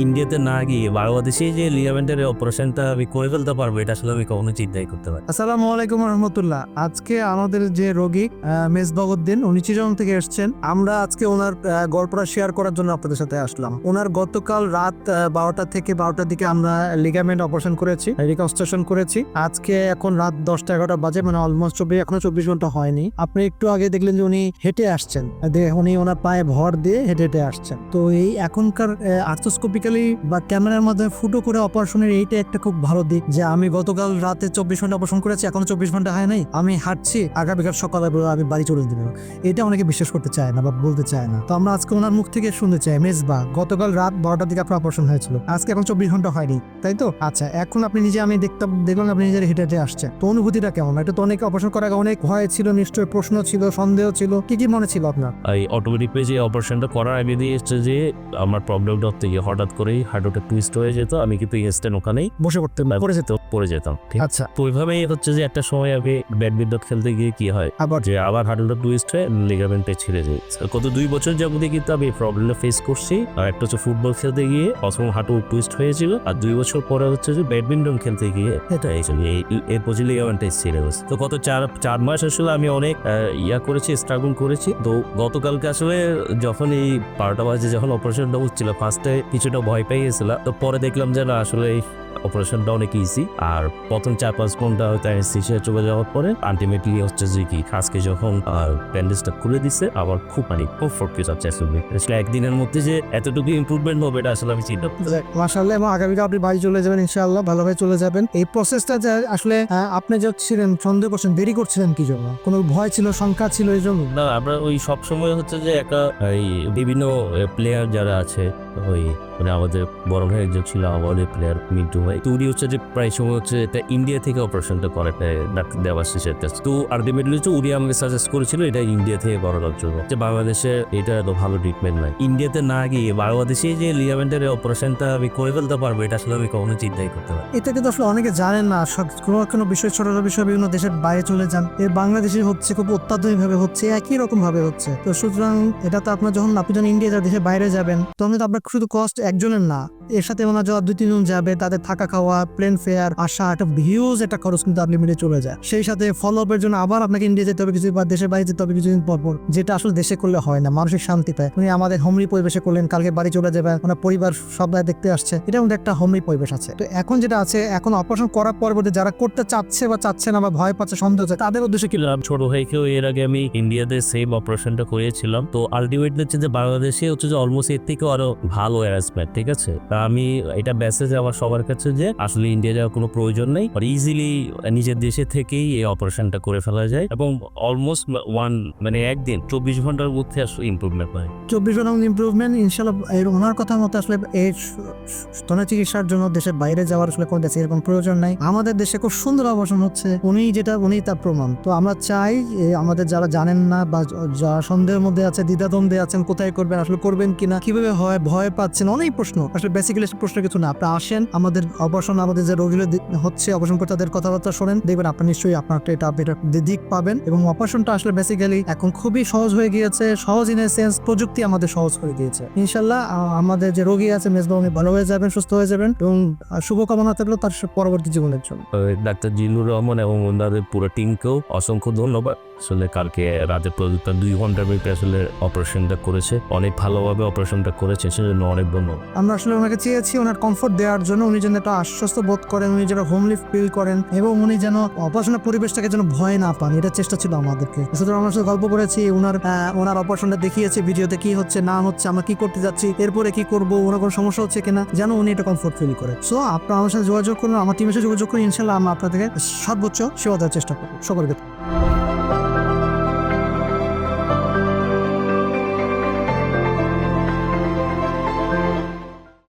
ইন্ডিয়াতে না গিয়ে বাংলাদেশে যে লিগামেন্টের অপারেশনটা আমি করে ফেলতে পারব, এটা আসলে আমি কখনো চিন্তাই করতে পারি আসসালামু আলাইকুম রহমতুল্লাহ। আজকে আমাদের যে রোগী মেজবাগউদ্দিন উনি চিরং থেকে এসেছেন। আমরা আজকে ওনার গল্পটা শেয়ার করার জন্য আপনাদের সাথে আসলাম। ওনার গতকাল রাত বারোটা থেকে বারোটার দিকে আমরা লিগামেন্ট অপারেশন করেছি রিকনস্ট্রাকশন করেছি। আজকে এখন রাত দশটা এগারোটা বাজে মানে অলমোস্ট চব্বিশ, এখনও চব্বিশ ঘণ্টা হয়নি। আপনি একটু আগে দেখলেন যে উনি হেঁটে আসছেন। উনি ওনার পায়ে ভর দিয়ে হেঁটে হেঁটে আসছেন। তো এই এখনকার আর্থোস্কোপিক্যালি বা ক্যামেরার মাধ্যমে ফুটো করে অপারেশনের এইটা একটা খুব ভালো দিক যে আমি গতকাল রাতে চব্বিশ ঘণ্টা অপারেশন করেছি, এখনও চব্বিশ ঘণ্টা হয় নাই। আমি হাঁটছি, আগামীকাল সকালে আমি বাড়ি চলে দিব এটা অনেকে বিশ্বাস করতে চায় না বা বলতে চায় না। তো আমরা আজকে ওনার মুখ থেকে শুনতে চাই মেজবা গতকাল রাত বারোটার দিকে আপনার অপারেশন হয়েছিল। আজকে এখন চব্বিশ ঘণ্টা হয়নি, তাই তো? আচ্ছা এখন আপনি নিজে, আমি দেখতাম, দেখলাম আপনি নিজের হেঁটে হেঁটে আসছে তো অনুভূতিটা কেমন? এটা তো অনেকে অপারেশন করার অনেক ভয় ছিল, নিশ্চয়ই প্রশ্ন ছিল, সন্দেহ ছিল। কি কি মনে ছিল আপনার? এই অটোমেটিক পেজে অপারেশনটা করার আগে দিয়ে এসছে যে, আমার প্রবলেমটা গিয়ে হঠাৎ করেই হার্টটা টুইস্ট হয়ে যেত আমি কিন্তু ইনস্ট্যান্ট ওখানেই বসে পড়তে পড়ে যেত পড়ে যেতাম আচ্ছা। তো ওইভাবেই হচ্ছে যে একটা সময় আমি ব্যাডমিন্টন খেলতে গিয়ে কি হয় আবার? যে আবার হার্টটা টুইস্ট হয়ে লিগামেন্টে ছিঁড়ে যায়। গত দুই বছর যাবতীয় কিন্তু আমি এই প্রবলেমটা ফেস করছি। আর একটা হচ্ছে ফুটবল খেলতে গিয়ে প্রথম হাঁটু টুইস্ট হয়েছিল। আর দুই বছর পরে হচ্ছে যে ব্যাডমিন্টন খেলতে গিয়ে এটা হয়েছিল এই- পঁচিশ লিগামেন্টে ছিঁড়ে গেছে। তো গত চার চার মাস আসলে আমি অনেক ইয়া করেছি স্ট্রাগল করেছি। তো গতকালকে আসলে যখন এই বারোটা বাজে যখন অপারেশনটা হচ্ছিল ফার্স্টে কিছুটা ভয় পেয়ে তো পরে দেখলাম যে না আসলে অপারেশনটা অনেক ইজি আর প্রথম চার পাঁচ ঘণ্টা হয়তো অ্যানেস্থেশিয়া চলে যাওয়ার পরে আলটিমেটলি হচ্ছে যে কি আজকে যখন ব্যান্ডেজটা খুলে দিছে আবার খুব মানে খুব ফোর্টিস আছে আসলে। আসলে একদিনের মধ্যে যে এতটুকু ইমপ্রুভমেন্ট হবে এটা আসলে আমি চিন্তা মাসাল্লাহ এবং আগামীকাল আপনি বাড়ি চলে যাবেন ইনশাআল্লাহ ভালোভাবে চলে যাবেন। এই প্রসেসটা যে আসলে আপনি যে ছিলেন সন্দেহ করছেন দেরি করছিলেন কি জন্য? কোনো ভয় ছিল শঙ্কা ছিল এই জন্য? না আমরা ওই সব সময় হচ্ছে যে একটা এই বিভিন্ন প্লেয়ার যারা আছে ওই মানে আমাদের বড় ভাই একজন ছিল আমাদের প্লেয়ার মিন্টু উনি হচ্ছে যে প্রায় সময় হচ্ছে এটা ইন্ডিয়া থেকে অপারেশনটা করে ডাক্তার দেওয়াশিসের কাছে তো আলটিমেটলি হচ্ছে উনি আমাকে সাজেস্ট করেছিল এটা ইন্ডিয়া থেকে করানোর জন্য। যে বাংলাদেশে এটা এত ভালো ট্রিটমেন্ট নাই। ইন্ডিয়াতে না গিয়ে বাংলাদেশে যে লিগামেন্টের অপারেশনটা আমি করে ফেলতে পারব, এটা আসলে আমি কখনো চিন্তাই করতে পারি এটা কিন্তু আসলে অনেকে জানেন না। সব কোনো কোনো বিষয়, ছোট ছোট বিষয় বিভিন্ন দেশের বাইরে চলে যান। বাংলাদেশে হচ্ছে খুব অত্যাধুনিক ভাবে হচ্ছে, একই রকম ভাবে হচ্ছে। তো সুতরাং এটা তো আপনার যখন আপনি যখন ইন্ডিয়া দেশের বাইরে যাবেন, তখন তো আপনার শুধু কস্ট একজনের না। এর সাথে ওনার যাওয়া দুই, তিনজন যাবে, তাদের থাকা খাওয়া প্লেন ফেয়ার আসা, একটা হিউজ একটা খরচ কিন্তু আপনি মিলে চলে যায়। সেই সাথে ফলো আপের জন্য আবার আপনাকে ইন্ডিয়া যেতে হবে কিছু বা দেশের বাইরে যেতে হবে কিছুদিন পর পর, যেটা আসলে দেশে করলে হয় না মানসিক শান্তি পায়। উনি আমাদের হোমরি পরিবেশে করলেন, কালকে বাড়ি চলে যাবেন, ওনার পরিবার সবাই দেখতে আসছে এটা মধ্যে একটা হোমরি পরিবেশ আছে। তো এখন যেটা আছে, এখন অপারেশন করার পরবর্তী যারা করতে চাচ্ছে বা চাচ্ছে না বা ভয় পাচ্ছে, সন্দেহ হচ্ছে, তাদের উদ্দেশ্যে কি? ছিলাম ছোট ভাইকেও এর আগে আমি ইন্ডিয়াতে সেম অপারেশনটা করিয়েছিলাম তো আলটিমেটলি হচ্ছে যে বাংলাদেশে হচ্ছে যে অলমোস্ট এর থেকেও আরও ভালো অ্যারেঞ্জমেন্ট ঠিক আছে? তা আমি এটা মেসেজ আমার সবার কাছে যে আসলে ইন্ডিয়া যাওয়ার কোনো প্রয়োজন নেই ইজিলি নিজের দেশে থেকেই এই অপারেশনটা করে ফেলা যায় এবং অলমোস্ট ওয়ান মানে একদিন চব্বিশ ঘণ্টার মধ্যে আসলে ইমপ্রুভমেন্ট হয় চব্বিশ ঘণ্টা ইমপ্রুভমেন্ট ইনশাল্লাহ ওনার কথা মতো আসলে এই স্তন চিকিৎসার জন্য দেশের বাইরে যাওয়ার আসলে কোনো দেশে এরকম প্রয়োজন নাই। আমাদের দেশে খুব সুন্দর অবসান হচ্ছে, উনি যেটা, উনি তার প্রমাণ। তো আমরা চাই আমাদের যারা জানেন না বা যারা সন্দেহের মধ্যে আছে, দ্বিধাদ্বন্দ্বে আছেন, কোথায় করবেন, আসলে করবেন কিনা, কীভাবে হয়, ভয় পাচ্ছেন, অনেক প্রশ্ন। আসলে বেসিক্যালি প্রশ্ন কিছু না আপনি আসেন, আমাদের অবসান আমাদের যে দি- হচ্ছে অপারেশন করে তাদের কথাবার্তা শোনেন দেখবেন আপনি নিশ্চয়ই আপনার এটা বেটার দিক পাবেন এবং অপারেশনটা আসলে বেসিক্যালি এখন খুবই সহজ হয়ে গিয়েছে সহজ ইন সেন্স প্রযুক্তি আমাদের সহজ করে দিয়েছে। ইনশাল্লাহ আমাদের যে রোগী আছে মেজবা উনি ভালো হয়ে যাবেন সুস্থ হয়ে যাবেন এবং শুভকামনা থাকল তার পরবর্তী জীবনের জন্য। ডাক্তার জিল্লুর রহমান এবং ওনাদের পুরো টিমকেও অসংখ্য ধন্যবাদ। আসলে কালকে রাতে প্রযুক্ত দুই ঘণ্টার ব্যাপী আসলে অপারেশনটা করেছে অনেক ভালোভাবে অপারেশনটা করেছে সেজন্য অনেক ধন্যবাদ। আমরা আসলে ওনাকে চেয়েছি ওনার কমফোর্ট দেওয়ার জন্য উনি যেন একটা আশ্বস্ত বোধ করেন, উনি যেন হোমলি ফিল করেন এবং উনি যেন অপারেশনের পরিবেশটাকে যেন ভয় না পান। এটা চেষ্টা ছিল আমাদেরকে। সুতরাং আমরা সাথে গল্প করেছি ওনার ওনার অপারেশনটা দেখিয়েছি ভিডিওতে, কি হচ্ছে, না হচ্ছে, আমরা কি করতে যাচ্ছি, এরপরে কি করব, ওনার কোনো সমস্যা হচ্ছে কিনা, যেন উনি এটা কমফোর্ট ফিল করে। সো আপনারা আমার সাথে যোগাযোগ করুন, আমার টিমের সাথে যোগাযোগ করুন ইনশাল্লাহ আমরা আপনাদেরকে সর্বোচ্চ সেবা দেওয়ার চেষ্টা করব। সকলকে